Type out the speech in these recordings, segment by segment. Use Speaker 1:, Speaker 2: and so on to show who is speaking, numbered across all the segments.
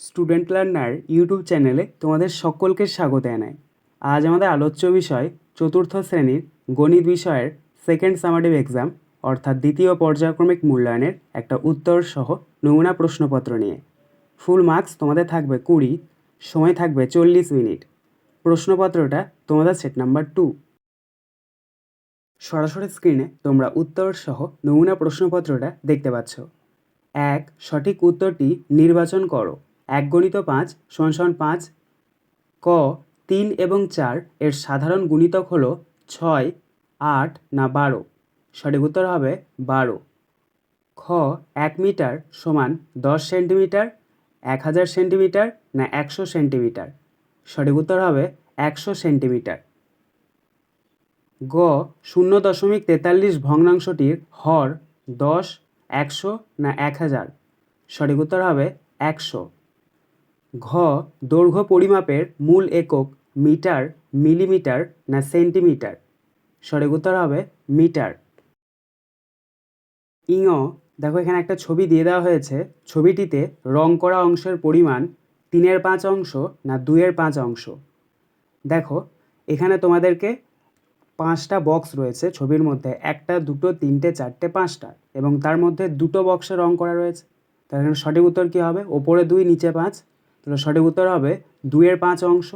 Speaker 1: Student learner YouTube চ্যানেলে তোমাদের সকলকে স্বাগত জানাই। আজ আমাদের আলোচ্য বিষয় চতুর্থ শ্রেণির গণিত বিষয়ের সেকেন্ড সামাটিভ এক্সাম অর্থাৎ দ্বিতীয় পর্যায়ক্রমিক মূল্যায়নের একটা উত্তর সহ নমুনা প্রশ্নপত্র নিয়ে। ফুল মার্কস তোমাদের থাকবে কুড়ি, সময় থাকবে চল্লিশ মিনিট। প্রশ্নপত্রটা তোমাদের সেট নাম্বার টু সরাসরি স্ক্রিনে তোমরা উত্তর সহ নমুনা প্রশ্নপত্রটা দেখতে পাচ্ছ। এক, সঠিক উত্তরটি নির্বাচন করো। এক গণিত পাঁচ সমান পাঁচ, ক, তিন এবং চার এর সাধারণ গুণিতক হলো ছয়, আট না বারো। সঠিক উত্তর হবে বারো। খ, এক মিটার সমান দশ সেন্টিমিটার, এক হাজার সেন্টিমিটার না একশো সেন্টিমিটার। সঠিক উত্তর হবে একশো সেন্টিমিটার। গ, শূন্য দশমিক তেতাল্লিশ ভগ্নাংশটির হর দশ, একশো না এক হাজার। সঠিক উত্তর হবে একশো। ঘ, দৈর্ঘ্য পরিমাপের মূল একক মিটার, মিলিমিটার না সেন্টিমিটার? সঠিক উত্তর হবে মিটার। ইঙ, দেখো এখানে একটা ছবি দিয়ে দেওয়া হয়েছে। ছবিটিতে রং করা অংশের পরিমাণ তিনের পাঁচ অংশ না দুইয়ের পাঁচ অংশ? দেখো, এখানে তোমাদেরকে পাঁচটা বক্স রয়েছে ছবির মধ্যে। একটা, দুটো, তিনটে, চারটে, পাঁচটা এবং তার মধ্যে দুটো বক্সে রং করা রয়েছে। এখানে সঠিক উত্তর কী হবে? ওপরে দুই, নিচে পাঁচ তাহলে সঠিক উত্তর হবে দুইয়ের পাঁচ অংশ।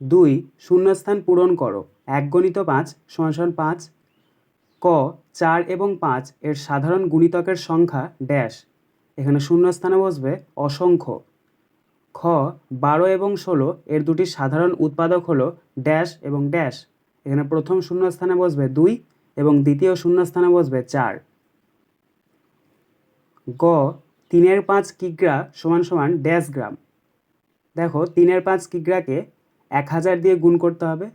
Speaker 1: দুই, শূন্যস্থান পূরণ করো। এক গণিত পাঁচ সমান পাঁচ। ক, চার এবং পাঁচ এর সাধারণ গুণিতকের সংখ্যা ড্যাশ। এখানে শূন্যস্থানে বসবে অসংখ্য। খ, বারো এবং ষোলো এর দুটি সাধারণ উৎপাদক হলো ড্যাশ এবং ড্যাশ। এখানে প্রথম শূন্যস্থানে বসবে দুই এবং দ্বিতীয় শূন্যস্থানে বসবে চার। গ তিনের পাঁচ কিগ্রা সমান সমান ড্যাশ গ্রাম। দেখো, তিনের পাঁচ কিগ্রাকে এক হাজার দিয়ে গুণ করতে হবে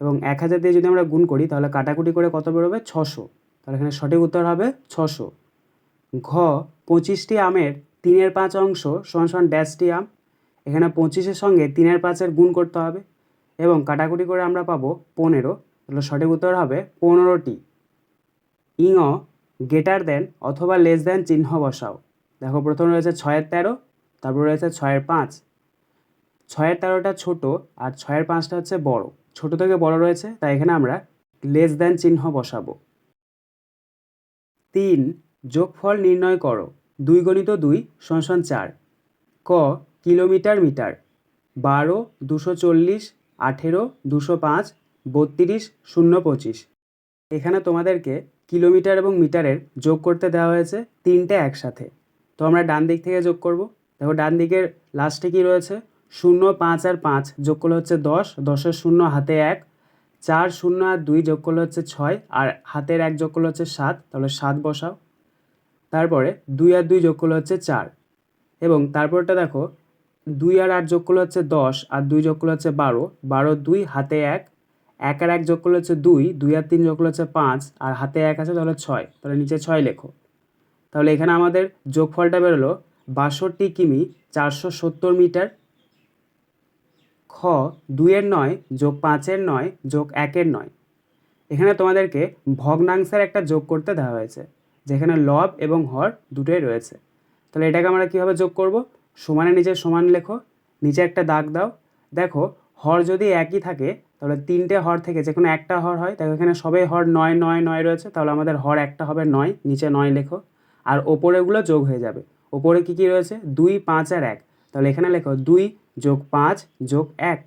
Speaker 1: এবং এক হাজার দিয়ে যদি আমরা গুণ করি, তাহলে কাটাকুটি করে কত বেরোবে? ছশো। তাহলে এখানে সঠিক উত্তর হবে ছশো। ঘ, পঁচিশটি আমের তিনের পাঁচ অংশ সমান সমান ড্যাশটি আম। এখানে পঁচিশের সঙ্গে তিনের পাঁচের গুণ করতে হবে এবং কাটাকুটি করে আমরা পাবো পনেরো। তাহলে সঠিক উত্তর হবে পনেরোটি। ইঙ গেটার দেন অথবা লেস দেন চিহ্ন বসাও। দেখো প্রথমে রয়েছে ছয়ের তেরো, তারপর রয়েছে ছয়ের পাঁচ। ছয়ের তেরোটা ছোট আর ছয়ের পাঁচটা হচ্ছে বড়। ছোট থেকে বড় রয়েছে, তাই এখানে আমরা লেস দেন চিহ্ন বসাবো। তিন, যোগফল নির্ণয় করো। দুই গণিত দুই, সমান চার। ক, কিলোমিটার মিটার। বারো, দুশো চল্লিশ, আঠেরো, দুশো পাঁচ, বত্রিশ, শূন্য পঁচিশ। এখানে তোমাদেরকে কিলোমিটার এবং মিটারের যোগ করতে দেওয়া হয়েছে তিনটে একসাথে। তো আমরা ডান দিক থেকে যোগ করব। দেখো ডান দিকের লাস্টে কি রয়েছে? শূন্য, পাঁচ আর পাঁচ যোগ করলে হচ্ছে দশ। দশের শূন্য, হাতে এক। চার, শূন্য আর দুই যোগ করলে হচ্ছে ছয়। আর হাতের এক যোগ করলে হচ্ছে সাত। তাহলে সাত বসাও। তারপরে দুই আর দুই যোগ করলে হচ্ছে চার। এবং তারপরটা দেখো, দুই আর আট যোগ করলে হচ্ছে দশ আর দুই যোগ করলে হচ্ছে বারো। বারো, দুই, হাতে এক। এক আর এক যোগ করলে হচ্ছে দুই। দুই আর তিন যোগ করলে হচ্ছে পাঁচ। আর হাতে এক আছে তাহলে ছয়। তাহলে নিচে ছয় লেখো। তাহলে এখানে আমাদের যোগফলটা বেরোলো বাষট্টি কিমি চারশো সত্তর মিটার। খ, দুইয়ের নয় যোগ পাঁচের নয় যোগ একের নয়। এখানে তোমাদেরকে ভগ্নাংশের একটা যোগ করতে দেওয়া হয়েছে, যেখানে লব এবং হর দুটোই রয়েছে। তাহলে এটাকে আমরা কীভাবে যোগ করব? সমানে নিচে সমান লেখো, নিচে একটা দাগ দাও। দেখো, হর যদি একই থাকে, তাহলে তিনটে হর থেকে যে কোনো একটা হর হয়, দেখো এখানে সবে হর নয় নয় নয় রয়েছে, তাহলে আমাদের হর একটা হবে নয়, নিচে নয় লেখো। আর ওপরেগুলো যোগ হয়ে যাবে। ওপরে কী কী রয়েছে? দুই, পাঁচ আর এক। তাহলে এখানে লেখো, দুই যোগ পাঁচ যোগ এক।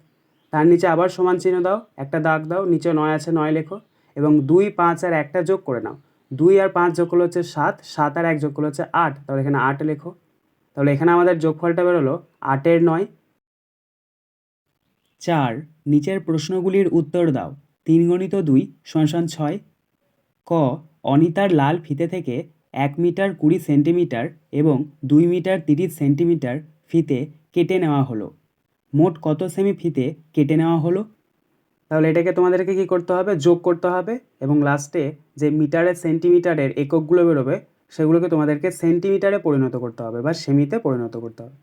Speaker 1: তার নিচে আবার সমান চিহ্ন দাও, একটা দাগ দাও, নিচে নয় আছে, নয় লেখো। এবং দুই, পাঁচ আর একটা যোগ করে নাও। দুই আর পাঁচ যোগ করলে হচ্ছে সাত সাত আর এক যোগ করলে হচ্ছে আট। তাহলে এখানে আট লেখো। তাহলে এখানে আমাদের যোগফলটা বেরোলো আটের নয়। চার, নিচের প্রশ্নগুলির উত্তর দাও। তিন গণিত দুই সমান ছয়। ক, অনিতার লাল ফিতে থেকে এক মিটার কুড়ি সেন্টিমিটার এবং দুই মিটার তিরিশ সেন্টিমিটার ফিতে কেটে নেওয়া হলো। মোট কত সেমি ফিতে কেটে নেওয়া হলো? তাহলে এটাকে তোমাদেরকে কী করতে হবে? যোগ করতে হবে এবং লাস্টে যে মিটারের সেন্টিমিটারের এককগুলো বেরোবে, সেগুলোকে তোমাদেরকে সেন্টিমিটারে পরিণত করতে হবে বা সেমিতে পরিণত করতে হবে।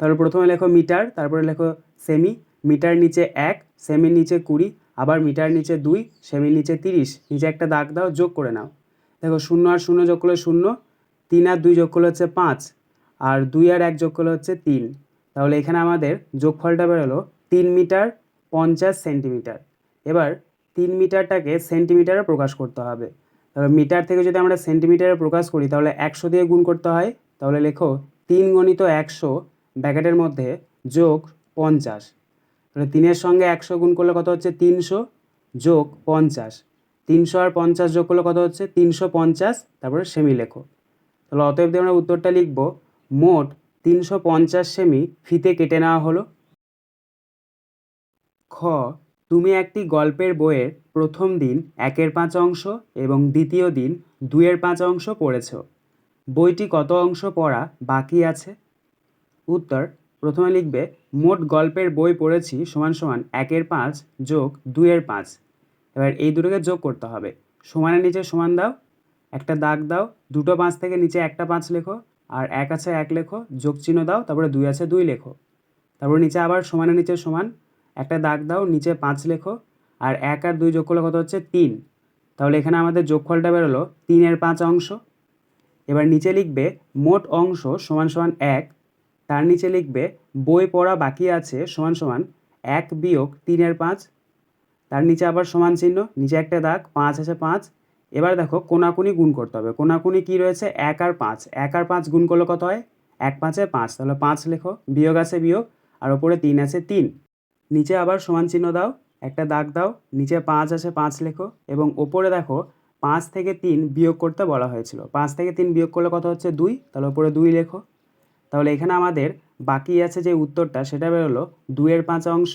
Speaker 1: তাহলে প্রথমে লেখো মিটার, তারপরে লেখো সেমি, মিটার নিচে এক, সেমির নিচে কুড়ি, আবার মিটার নিচে দুই, সেমির নিচে তিরিশ। নিচে একটা দাগ দাও, যোগ করে নাও। দেখো শূন্য আর শূন্য যোগ করলে শূন্য, তিন আর দুই যোগ করলে হচ্ছে পাঁচ, আর দুই আর এক যোগ করলে হচ্ছে তিন। তাহলে এখানে আমাদের যোগফলটা বেরোলো তিন মিটার পঞ্চাশ সেন্টিমিটার। এবার তিন মিটারটাকে সেন্টিমিটারে প্রকাশ করতে হবে। তাহলে মিটার থেকে যদি আমরা সেন্টিমিটারে প্রকাশ করি, তাহলে একশো দিয়ে গুণ করতে হয়। তাহলে লেখো তিন গণিত একশো, ব্যাকেটের মধ্যে যোগ পঞ্চাশ। তাহলে তিনের সঙ্গে একশো গুণ করলে কত হচ্ছে তিনশো, যোগ পঞ্চাশ। তিনশো আর পঞ্চাশ যোগ করলে কত হচ্ছে? তিনশো পঞ্চাশ, তারপরে সেমি লেখো। তাহলে অতএব দিয়ে আমরা উত্তরটা লিখব, মোট তিনশো পঞ্চাশ সেমি ফিতে কেটে নেওয়া হলো। খ, তুমি একটি গল্পের বইয়ের প্রথম দিন একের পাঁচ অংশ এবং দ্বিতীয় দিন দুইয়ের পাঁচ অংশ পড়েছ। বইটি কত অংশ পড়া বাকি আছে? উত্তর, প্রথমে লিখবে, মোট গল্পের বই পড়েছি সমান সমান একের পাঁচ যোগ দুইয়ের পাঁচ। এবার এই দুটোকে যোগ করতে হবে। সমানের নিচে সমান দাও, একটা দাগ দাও, দুটো পাঁচ থেকে নিচে একটা পাঁচ লেখো, আর এক আছে এক লেখো, যোগ চিহ্ন দাও, তারপরে দুই আছে দুই লেখো। তারপর নিচে আবার সমানের নিচে সমান, একটা দাগ দাও, নিচে পাঁচ লেখো, আর এক আর দুই যোগ করলে কত হচ্ছে তিন। তাহলে এখানে আমাদের যোগফলটা বেরোলো তিনের পাঁচ অংশ। এবার নিচে লিখবে মোট অংশ সমান সমান এক, তার নিচে লিখবে বই পড়া বাকি আছে সমান সমান এক বিয়োগ তিনের পাঁচ তার নিচে আবার সমান চিহ্ন, নিচে একটা দাগ, পাঁচ আছে পাঁচ। এবার দেখো কোনাকুনি গুণ করতে হবে। কোনাকুনি কি রয়েছে? এক আর পাঁচ। এক আর পাঁচ গুণ করলে কত হয়? এক পাঁচে পাঁচ। তাহলে পাঁচ লেখো। বিয়োগ আছে বিয়োগ, আর ওপরে তিন আছে তিন। নিচে আবার সমান চিহ্ন দাও। একটা দাগ দাও। নিচে পাঁচ আছে পাঁচ লেখো। এবং ওপরে দেখো পাঁচ থেকে তিন বিয়োগ করতে বলা হয়েছিল। পাঁচ থেকে তিন বিয়োগ করলে কত হচ্ছে? দুই। তাহলে ওপরে দুই লেখো। তাহলে এখানে আমাদের বাকি আছে যে উত্তরটা, সেটা বেরোলো দুইয়ের পাঁচ অংশ।